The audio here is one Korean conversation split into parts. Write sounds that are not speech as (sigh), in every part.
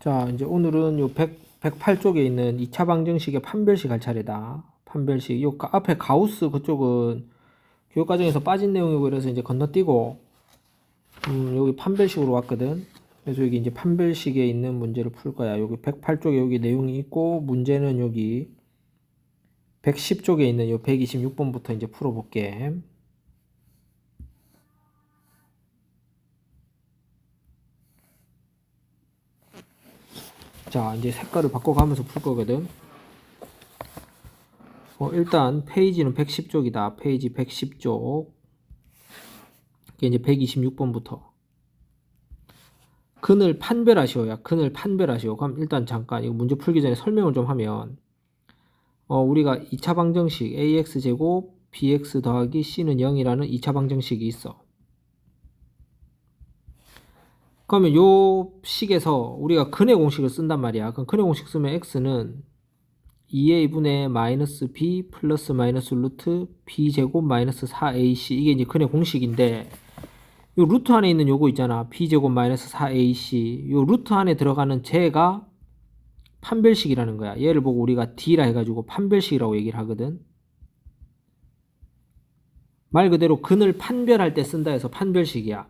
자, 이제 오늘은 요 100, 108쪽에 있는 2차 방정식의 판별식 할 차례다. 판별식. 요 가- 앞에 가우스 그쪽은 교육 과정에서 빠진 내용이고 그래서 이제 건너뛰고 음, 여기 판별식으로 왔거든. 그래서 여기 이제 판별식에 있는 문제를 풀 거야. 여기 108쪽에 여기 내용이 있고 문제는 여기 110쪽에 있는 요 126번부터 이제 풀어볼게. 자, 이제 색깔을 바꿔가면서 풀 거거든. 어, 일단 페이지는 110쪽이다. 페이지 110쪽. 이게 이제 126번부터. 근을 판별하시오야. 근을 판별하시오. 그럼 일단 잠깐 이거 문제 풀기 전에 설명을 좀 하면 어, 우리가 2차 방정식 ax 제곱 bx 더하기 c는 0이라는 2차 방정식이 있어. 그러면 요 식에서 우리가 근의 공식을 쓴단 말이야. 그럼 근의 공식 쓰면 x는 2a분의 마이너스 b 플러스 마이너스 루트 b 제곱 마이너스 4ac 이게 이제 근의 공식인데 요 루트 안에 있는 요거 있잖아. b 제곱 마이너스 4ac 요 루트 안에 들어가는 제가 판별식이라는 거야. 얘를 보고 우리가 d라 해가지고 판별식이라고 얘기를 하거든. 말 그대로 근을 판별할 때 쓴다 해서 판별식이야.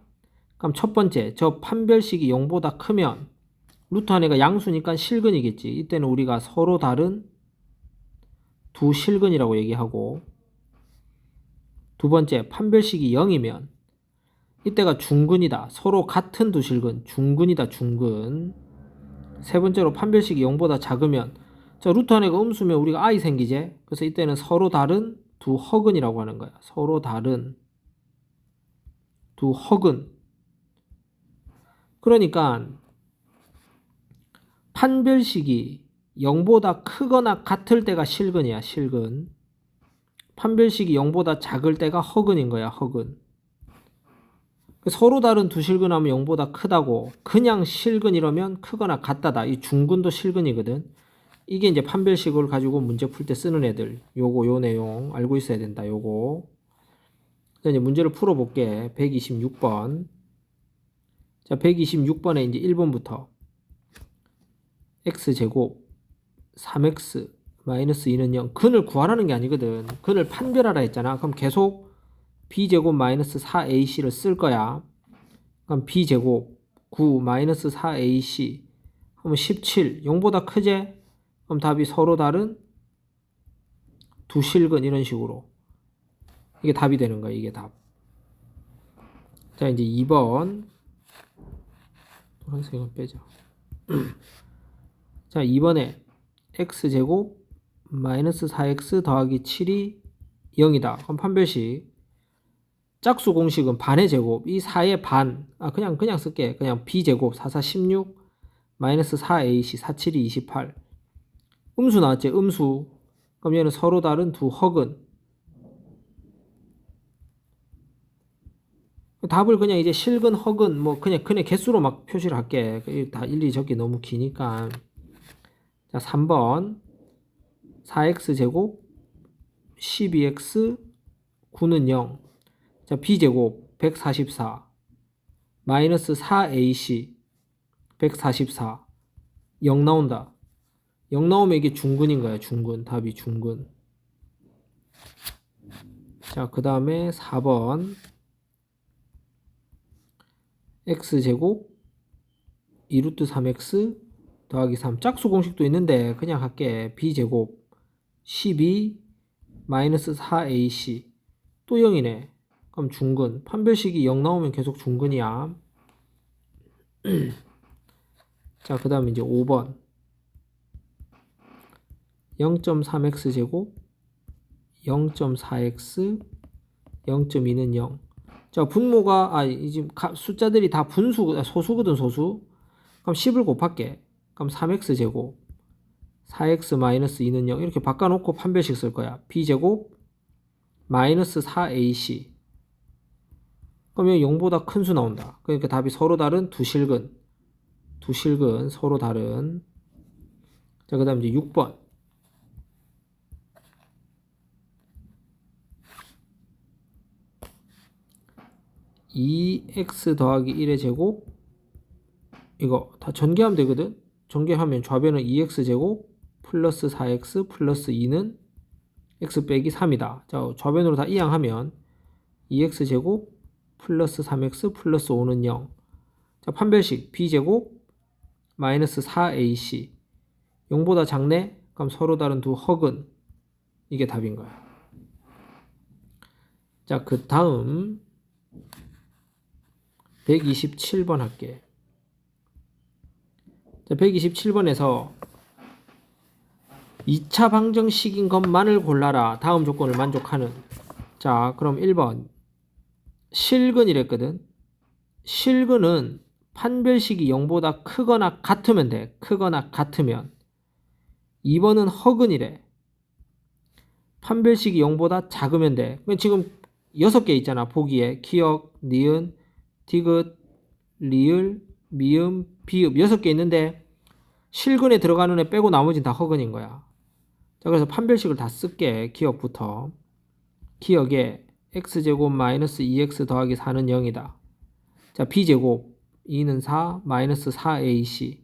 그럼 첫 번째, 저 판별식이 0보다 크면 루트 안에가 양수니까 실근이겠지. 이때는 우리가 서로 다른 두 실근이라고 얘기하고 두 번째, 판별식이 0이면 이때가 중근이다. 서로 같은 두 실근, 중근이다, 중근. 세 번째로 판별식이 0보다 작으면 자 루트 안에가 음수면 우리가 i 생기지. 그래서 이때는 서로 다른 두 허근이라고 하는 거야. 서로 다른 두 허근. 그러니까 판별식이 0보다 크거나 같을 때가 실근이야, 실근. 판별식이 0보다 작을 때가 허근인 거야, 허근. 서로 다른 두 실근하면 0보다 크다고 그냥 실근 이러면 크거나 같다다. 이 중근도 실근이거든. 이게 이제 판별식을 가지고 문제 풀 때 쓰는 애들. 요거 요 내용 알고 있어야 된다. 요거. 자, 이제 문제를 풀어 볼게. 126번. 자, 126번에 이제 1번부터 x 제곱 3x 마이너스 2는 0. 근을 구하라는 게 아니거든. 근을 판별하라 했잖아. 그럼 계속 b제곱 마이너스 4ac를 쓸 거야. 그럼 b제곱 9 마이너스 4ac 하면 17 0보다 크제? 그럼 답이 서로 다른 두 실근 이런 식으로 이게 답이 되는 거야. 이게 답. 자 이제 2번 노란색은 빼자. (clears throat) 자 2번에 x제곱 마이너스 4x 더하기 7이 0이다. 그럼 판별식. 짝수 공식은 반의 제곱. 이 4의 반. 아 그냥 그냥 쓸게. 그냥 b제곱. 4 4 16 마이너스 4ac 4 7이 28 음수 나왔지 음수. 그럼 얘는 서로 다른 두 허근 답을 그냥 이제 실근 허근 뭐 그냥 그냥 개수로 막 표시를 할게 다 일일이 적기 너무 기니까 자 3번 4x 제곱 12x 9는 0 자, b제곱 144 마이너스 4ac 144 0 나온다. 0 나오면 이게 중근인 거야. 중근. 답이 중근. 자, 그 다음에 4번 x제곱 2루트 3x 더하기 3 짝수 공식도 있는데 그냥 할게. b제곱 12 마이너스 4ac 또 0이네. 그럼 중근. 판별식이 0 나오면 계속 중근이야. (clears throat) 자, 그 다음에 이제 5번. 0.3x 제곱, 0.4x, 0.2는 0. 자, 분모가, 아, 이 지금 가- 숫자들이 다 분수, 아, 소수거든, 소수. 그럼 10을 곱할게. 그럼 3x 제곱, 4x 마이너스 2는 0. 이렇게 바꿔 놓고 판별식 쓸 거야. b제곱, 마이너스 4ac. 그러면 0보다 큰 수 나온다. 그러니까 답이 서로 다른 두 실근. 두 실근 서로 다른. 자, 그 다음 이제 6번. 2x 더하기 1의 제곱 이거 다 전개하면 되거든 전개하면 좌변은 2x제곱 플러스 4x 플러스 2는 x 빼기 3이다. 자, 좌변으로 다 이항하면 2x제곱 플러스 3x 플러스 5는 0. 자, 판별식 b제곱 마이너스 4ac 0보다 작네? 그럼 서로 다른 두 허근 이게 답인 거야. 자, 그 다음 127번 할게. 자, 127번에서 2차 방정식인 것만을 골라라. 다음 조건을 만족하는. 자, 그럼 1번. 실근이랬거든. 실근은 판별식이 0보다 크거나 같으면 돼. 크거나 같으면. 2번은 허근이래. 판별식이 0보다 작으면 돼. 그럼 지금 6개 있잖아. 보기에. 기억, 니은, 디귿, 리을, 미음, 비읍 6개 있는데 실근에 들어가는 애 빼고 나머지는 다 허근인 거야. 자, 그래서 판별식을 다 쓸게. 기억부터. 기억에 x제곱 마이너스 2x 더하기 4는 0이다. 자, b제곱 2는 4 마이너스 4ac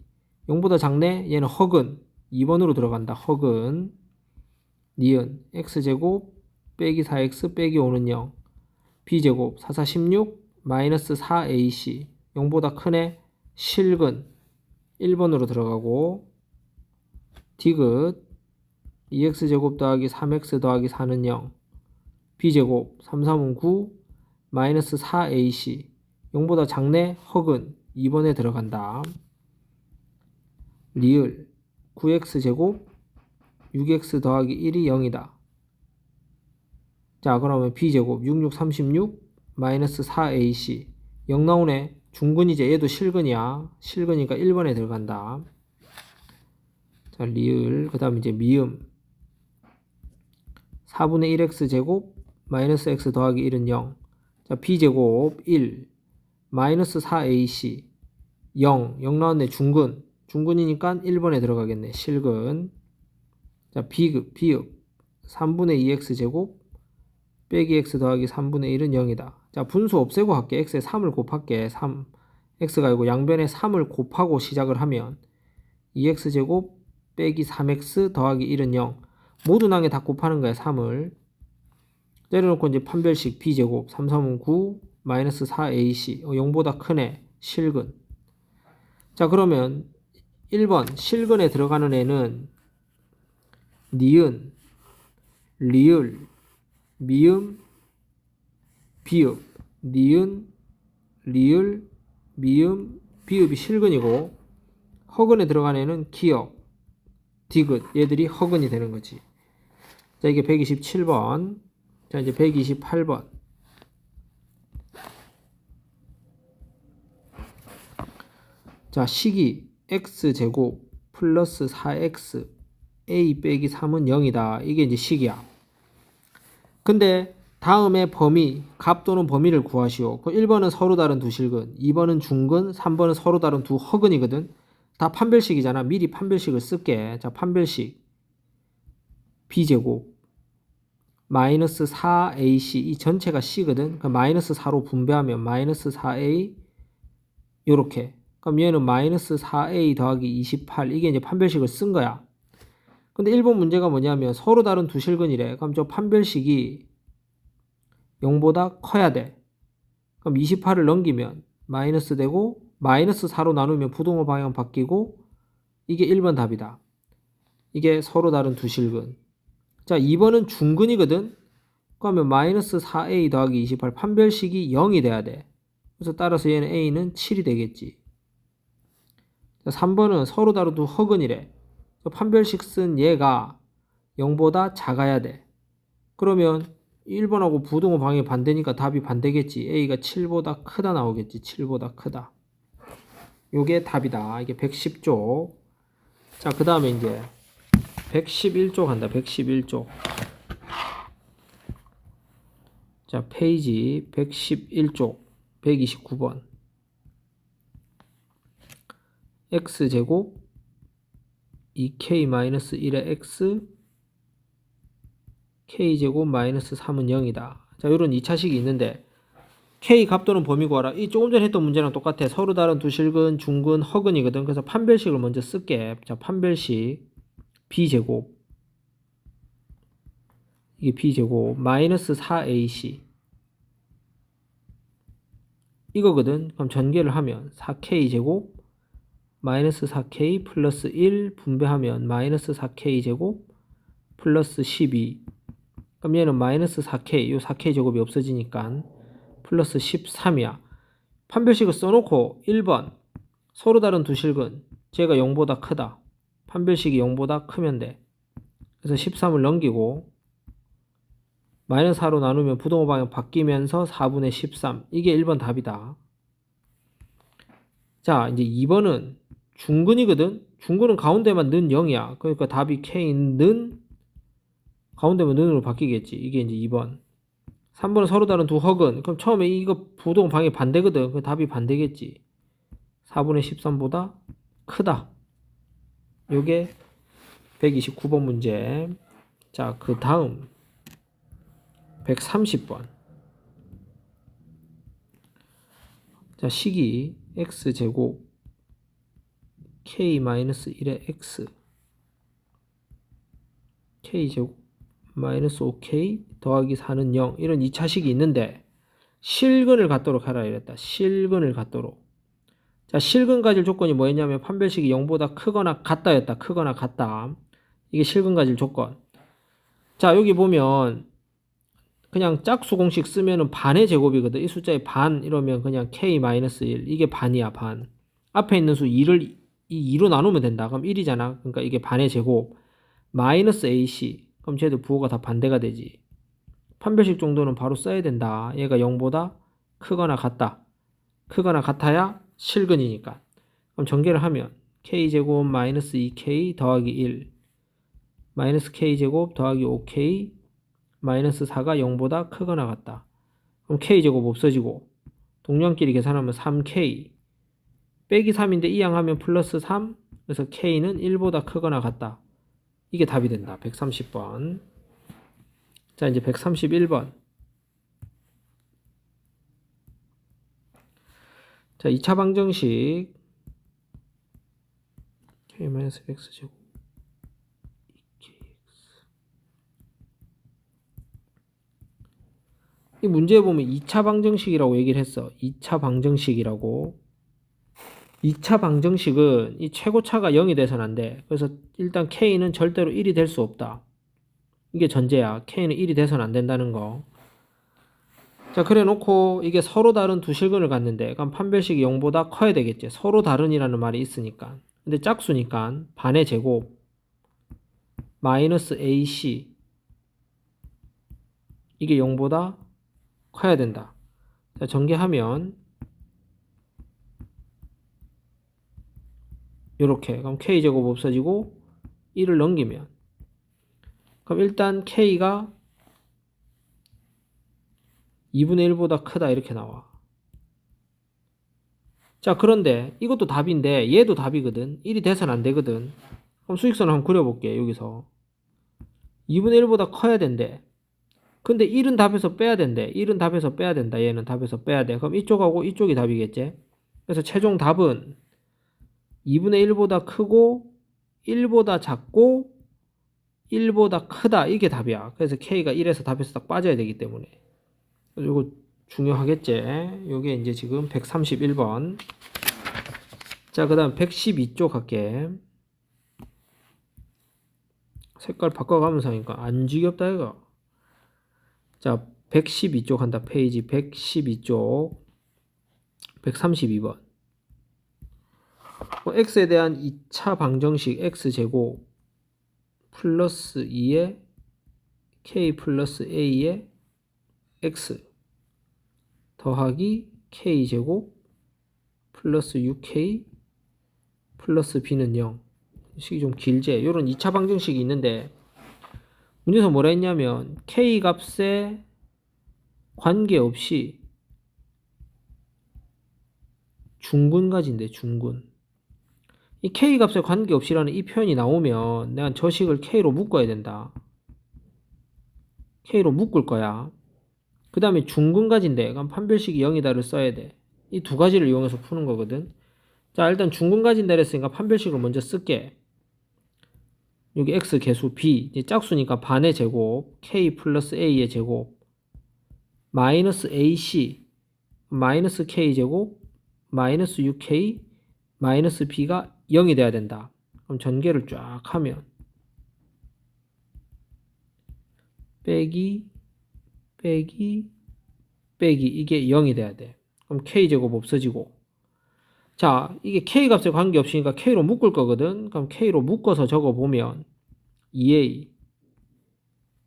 0보다 작네? 얘는 허근 2번으로 들어간다. 허근 니은 x제곱 빼기 4x 빼기 5는 0 b제곱 4 4 16 마이너스 4ac 0보다 크네? 실근. 1번으로 들어가고 디귿. 2x제곱 더하기 3x 더하기 4는 0 b제곱. 3 3은 9 마이너스 4ac 0보다 작네? 허근. 2번에 들어간다. 리을. 9x제곱. 6x 더하기 1이 0이다. 자 그러면 b제곱. 66 36 마이너스 4ac 0 나오네. 중근이제 얘도 실근이야. 실근이니까 1번에 들어간다. 자 리을 그 다음 이제 미음 4분의 1x 제곱 마이너스 x 더하기 1은 0. 자 b제곱 1 마이너스 4ac 0 0 나왔네 중근 중근이니까 1번에 들어가겠네 실근 자 비급 비읍 3분의 2x 제곱 빼기 x 더하기 3분의 1은 0이다. 자 분수 없애고 할게. x에 3을 곱할게. 3 x가 아니고 양변에 3을 곱하고 시작을 하면 2x 제곱 빼기 3x 더하기 1은 0 모두 낭에 다 곱하는 거야 3을. 때려놓고 이제 판별식 b제곱 3, 3은 9 마이너스 4ac 어, 0보다 크네. 실근. 자 그러면 1번 실근에 들어가는 애는 니은 리을 미음 비읍 니은 리을 미음 비읍이 실근이고 허근에 들어가는 애는 기역 디귿 얘들이 허근이 되는 거지. 자 이게 127번. 자 이제 128번. 자 식이 x제곱 플러스 4x a 빼기 3은 0이다. 이게 이제 식이야 근데 다음에 범위 값 또는 범위를 구하시오. 그 1번은 서로 다른 두 실근 2번은 중근 3번은 서로 다른 두 허근이거든. 다 판별식이잖아. 미리 판별식을 쓸게. 자 판별식. B제곱 마이너스 4ac 이 전체가 c거든. 그 마이너스 4로 분배하면 마이너스 4a 요렇게. 그럼 얘는 마이너스 4a 더하기 28 이게 이제 판별식을 쓴 거야 근데 1번 문제가 뭐냐면 서로 다른 두 실근이래 그럼 저 판별식이 0보다 커야 돼 그럼 28을 넘기면 마이너스 되고 마이너스 4로 나누면 부동호 방향 바뀌고 이게 1번 답이다 이게 서로 다른 두 실근 자, 2번은 중근이거든. 그러면 마이너스 4a 더하기 28 판별식이 0이 돼야 돼. 그래서 따라서 얘는 a는 7이 되겠지. 자, 3번은 서로 다른 두 허근이래. 판별식 쓴 얘가 0보다 작아야 돼. 그러면 1번하고 부동호 방향이 반대니까 답이 반대겠지. a가 7보다 크다 나오겠지. 7보다 크다. 요게 답이다. 이게 110쪽. 자, 그 다음에 이제 111쪽 한다. 111쪽. 자, 페이지 111쪽 129번. x제곱 2k-1의 x k제곱 마이너스 3은 0이다. 자, 이런 2차식이 있는데 K 값도는 범위 구하라. 이 조금 전에 했던 문제랑 똑같아. 서로 다른 두 실근, 중근, 허근이거든. 그래서 판별식을 먼저 쓸게. 자, 판별식 B제곱 이게 B제곱 마이너스 4AC 이거거든. 그럼 전개를 하면 4K제곱 마이너스 4K 플러스 1 분배하면 마이너스 4K 제곱 플러스 12 그럼 얘는 마이너스 4K 요 4K 제곱이 없어지니까 플러스 13이야. 판별식을 써놓고 1번 서로 다른 두 실근 제가 0보다 크다. 판별식이 0보다 크면 돼. 그래서 13을 넘기고 마이너스 4로 나누면 부동호 방향 바뀌면서 4분의 13 이게 1번 답이다. 자 이제 2번은 중근이거든. 중근은 가운데만 는 0이야. 그러니까 답이 K는 가운데만 는으로 바뀌겠지. 이게 이제 2번. 3번은 서로 다른 두 허근. 그럼 처음에 이거 부동 방이 반대거든. 그 답이 반대겠지. 4분의 13보다 크다. 요게 129번 문제. 자, 그 다음 130번. 자, 식이 x제곱 k-1의 x k제곱 마이너스 5k 더하기 4는 0 이런 2차식이 있는데 실근을 갖도록 하라 이랬다. 실근을 갖도록. 자, 실근 가질 조건이 뭐였냐면 판별식이 0보다 크거나 같다였다. 크거나 같다. 이게 실근 가질 조건. 자, 여기 보면 그냥 짝수 공식 쓰면은 반의 제곱이거든. 이 숫자의 반 이러면 그냥 k-1 이게 반이야, 반. 앞에 있는 수 2를 이 2로 나누면 된다. 그럼 1이잖아. 그러니까 이게 반의 제곱. 마이너스 AC. 그럼 쟤도 부호가 다 반대가 되지. 판별식 정도는 바로 써야 된다. 얘가 0보다 크거나 같다. 크거나 같아야 실근이니까. 그럼 전개를 하면 k제곱 마이너스 2k 더하기 1 마이너스 k제곱 더하기 5k 마이너스 4가 0보다 크거나 같다. 그럼 k제곱 없어지고 동량끼리 계산하면 3k 빼기 3인데 이항하면 플러스 3 그래서 k는 1보다 크거나 같다. 이게 답이 된다. 130번. 자, 이제 131번. 자, 2차 방정식 k-x 제곱 2kx 이 문제에 보면 2차 방정식이라고 얘기를 했어. 2차 방정식이라고 2차 방정식은 이 최고차가 0이 돼서는 안 돼. 그래서 일단 K는 절대로 1이 될 수 없다. 이게 전제야. K는 1이 돼서는 안 된다는 거. 자, 그래 놓고 이게 서로 다른 두 실근을 갖는데 그럼 판별식이 0보다 커야 되겠지. 서로 다른이라는 말이 있으니까. 근데 짝수니까 반의 제곱 마이너스 AC 이게 0보다 커야 된다. 자, 전개하면 이렇게. 그럼 k제곱 없어지고 1을 넘기면. 그럼 일단 k가 2분의 1보다 크다 이렇게 나와. 자 그런데 이것도 답인데 얘도 답이거든. 1이 돼서는 안 되거든. 그럼 수익선을 한번 그려볼게 여기서. 2분의 1보다 커야 된대. 근데 1은 답에서 빼야 된대. 1은 답에서 빼야 된다. 얘는 답에서 빼야 돼. 그럼 이쪽하고 이쪽이 답이겠지? 그래서 최종 답은 2분의 1보다 크고 1보다 작고 1보다 크다. 이게 답이야. 그래서 K가 1에서 답에서 딱 빠져야 되기 때문에. 이거 중요하겠지? 요게 이제 지금 131번. 자 그 다음 112쪽 할게. 색깔 바꿔가면서 하니까 안 지겹다 이거. 자 112쪽 한다. 페이지 112쪽. 132번. 뭐 x에 대한 2차 방정식 x제곱 플러스 2의 k 플러스 a의 x 더하기 k제곱 플러스 6k 플러스 b는 0 식이 좀 길제 요런 2차 방정식이 있는데 문제에서 뭐라 했냐면 k 값에 관계없이 중근가지인데 중근 이 k 값에 관계없이라는 이 표현이 나오면 내가 저식을 k로 묶어야 된다. k로 묶을 거야. 그 다음에 중근가지인데 그럼 판별식이 0이다를 써야 돼. 이 두 가지를 이용해서 푸는 거거든. 자 일단 중근가지인다 그랬으니까 판별식을 먼저 쓸게. 여기 x 개수 b 짝수니까 반의 제곱 k 플러스 a의 제곱 마이너스 ac 마이너스 k 제곱 마이너스 6k 마이너스 b가 0이 돼야 된다. 그럼 전개를 쫙 하면 빼기 빼기 빼기 이게 0이 돼야 돼. 그럼 k 제곱 없어지고 자 이게 k 값에 관계없으니까 k로 묶을 거거든. 그럼 k로 묶어서 적어 보면 2a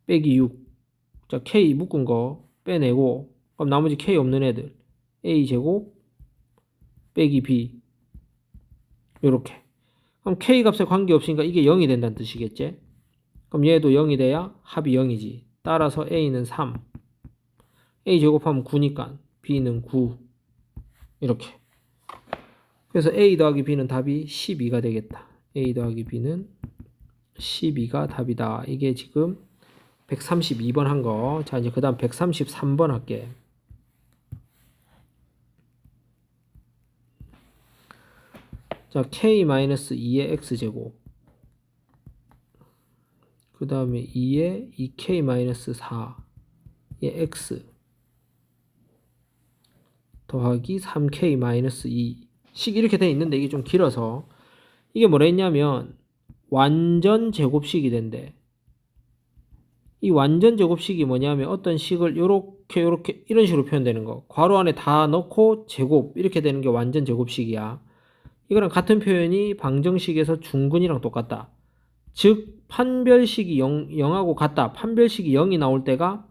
빼기 6. 자 k 묶은 거 빼내고 그럼 나머지 k 없는 애들 a 제곱 빼기 b 요렇게. 그럼 k 값에 관계없으니까 이게 0이 된다는 뜻이겠지? 그럼 얘도 0이 돼야 합이 0이지. 따라서 a는 3 a 제곱하면 9니까 b는 9 이렇게. 그래서 a 더하기 b는 답이 12가 되겠다. A 더하기 b는 12가 답이다. 이게 지금 132번 한 거. 자, 이제 그 다음 133번 할게. 자, k-2의 x제곱. 그 다음에 2의 2k-4의 x. 더하기 3k-2. 식 이렇게 돼 있는데 이게 좀 길어서. 이게 뭐라 했냐면, 완전 제곱식이 된대. 이 완전 제곱식이 뭐냐면 어떤 식을 요렇게 요렇게 이런 식으로 표현되는 거 괄호 안에 다 넣고 제곱 이렇게 되는 게 완전 제곱식이야 이거랑 같은 표현이 방정식에서 중근이랑 똑같다. 즉 판별식이 0, 0하고 같다. 판별식이 0이 나올 때가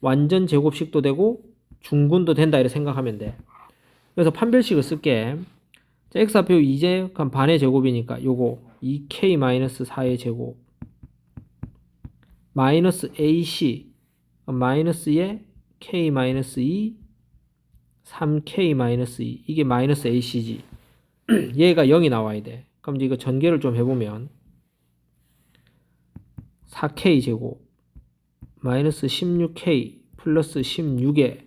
완전 제곱식도 되고 중근도 된다 이렇게 생각하면 돼. 그래서 판별식을 쓸게. 자, x좌표 2제 그럼 반의 제곱이니까 요거 2k-4의 제곱 마이너스 AC 마이너스에 K 마이너스 2 3K 마이너스 2 이게 마이너스 AC지 (clears throat) 얘가 0이 나와야 돼. 그럼 이제 이거 전개를 좀 해보면 4K 제곱 마이너스 16K 플러스 16에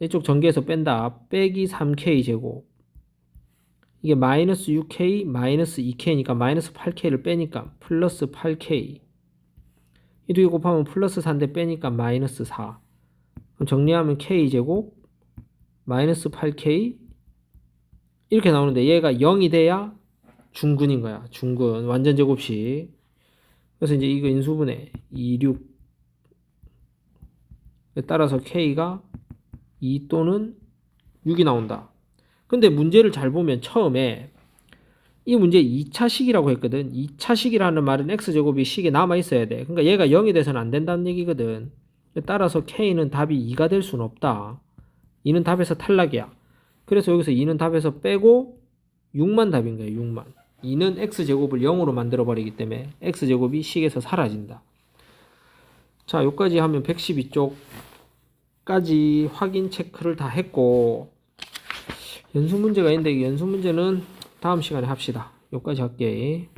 이쪽 전개해서 뺀다. 빼기 3K 제곱. 이게 마이너스 6K 마이너스 2K니까 마이너스 8K를 빼니까 플러스 8K 이. 두 개 곱하면 플러스 4인데 빼니까 마이너스 4. 그럼 정리하면 k제곱 마이너스 8k 이렇게 나오는데 얘가 0이 돼야 중근인 거야. 중근 완전 제곱식. 그래서 이제 이거 인수분해 26 따라서 k가 2 또는 6이 나온다. 근데 문제를 잘 보면 처음에 이 문제 2차식이라고 했거든. 2차식이라는 말은 x제곱이 식에 남아 있어야 돼. 그러니까 얘가 0이 돼서는 안 된다는 얘기거든. 따라서 k는 답이 2가 될 수는 없다. 2는 답에서 탈락이야. 그래서 여기서 2는 답에서 빼고 6만 답인 거예요. 6만. 2는 x제곱을 0으로 만들어 버리기 때문에 x제곱이 식에서 사라진다. 자, 여기까지 하면 112쪽까지 확인 체크를 다 했고 연수 문제가 있는데 이 연수 문제는 다음 시간에 합시다. 여기까지 할게.